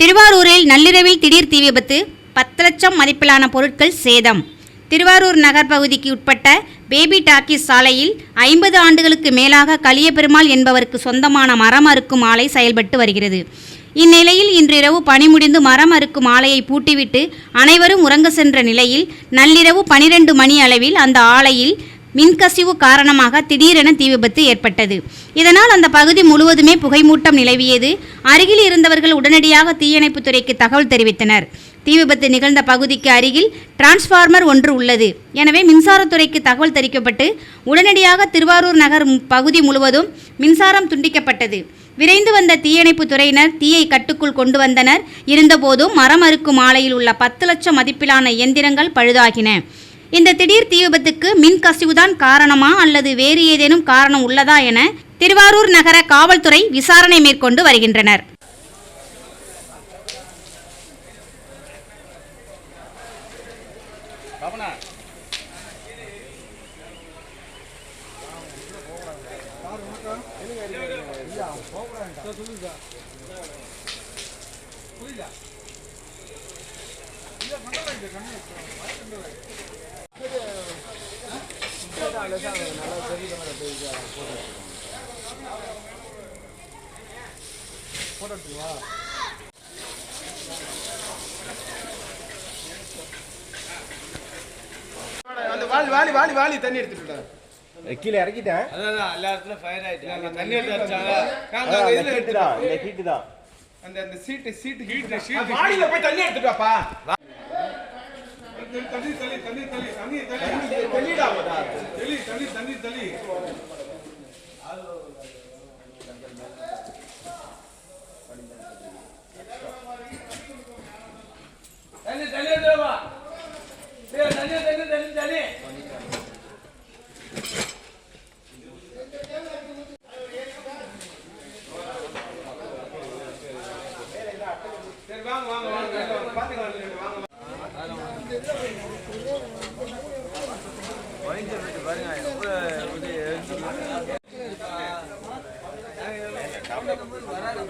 திருவாரூரில் நள்ளிரவில் திடீர் தீ விபத்து பத்து லட்சம் மதிப்பிலான பொருட்கள் சேதம். திருவாரூர் நகர் பகுதிக்கு உட்பட்ட பேபி டாக்கீஸ் சாலையில் ஐம்பது ஆண்டுகளுக்கு மேலாக கலியபெருமாள் என்பவருக்கு சொந்தமான மரம் அறுக்கும் ஆலை செயல்பட்டு வருகிறது. இந்நிலையில் இன்றிரவு பணி முடிந்து மரம் அறுக்கும் ஆலையை பூட்டிவிட்டு அனைவரும் உறங்க சென்ற நிலையில் நள்ளிரவு பனிரெண்டு மணி அளவில் அந்த ஆலையில் மின்கசிவு காரணமாக திடீரென தீ விபத்து ஏற்பட்டது. இதனால் அந்த பகுதி முழுவதுமே புகைமூட்டம் நிலவியது. அருகில் இருந்தவர்கள் உடனடியாக தீயணைப்புத் துறைக்கு தகவல் தெரிவித்தனர். தீ விபத்து நிகழ்ந்த பகுதிக்கு அருகில் டிரான்ஸ்ஃபார்மர் ஒன்று உள்ளது. எனவே மின்சாரத்துறைக்கு தகவல் தெரிவிக்கப்பட்டு உடனடியாக திருவாரூர் நகர் பகுதி முழுவதும் மின்சாரம் துண்டிக்கப்பட்டது. விரைந்து வந்த தீயணைப்பு துறையினர் தீயை கட்டுக்குள் கொண்டு வந்தனர். இருந்தபோதும் மரம் அறுக்கும் ஆலையில் உள்ள பத்து லட்சம் மதிப்பிலான இயந்திரங்கள் பழுதாகின. இந்த திடீர் தீ விபத்துக்கு மின் கசிவுதான் காரணமா அல்லது வேறு ஏதேனும் காரணம் உள்ளதா என திருவாரூர் நகர காவல்துறை விசாரணை மேற்கொண்டு வருகின்றனர். அந்த வாளி வாளி வாளி வாளி தண்ணி எடுத்துட்டு கீழே இறக்கிட்டேன். அதான் எல்லா இடத்துலயும் ஃபயர் ஆயிட்டு. தண்ணி எடுத்து அடிச்சாங்க நாங்க அந்த இதுல ஹீட்டு தான் இந்த ஹீட்டு தான் அந்த அந்த சீட்டு சீட்டு ஹீட் வாளியில போய் தண்ணி எடுத்துட்டு வாப்பா. தண்ணி தள்ளி தண்ணி தள்ளி தண்ணி தள்ளி தள்ளிடா தள்ளி தண்ணி தண்ணி தள்ளி தண்ணி தண்ணி தண்ணி தண்ணி தண்ணி சரி வாங்க வாங்க வாங்க. பாத்துக்கலாம் வராது.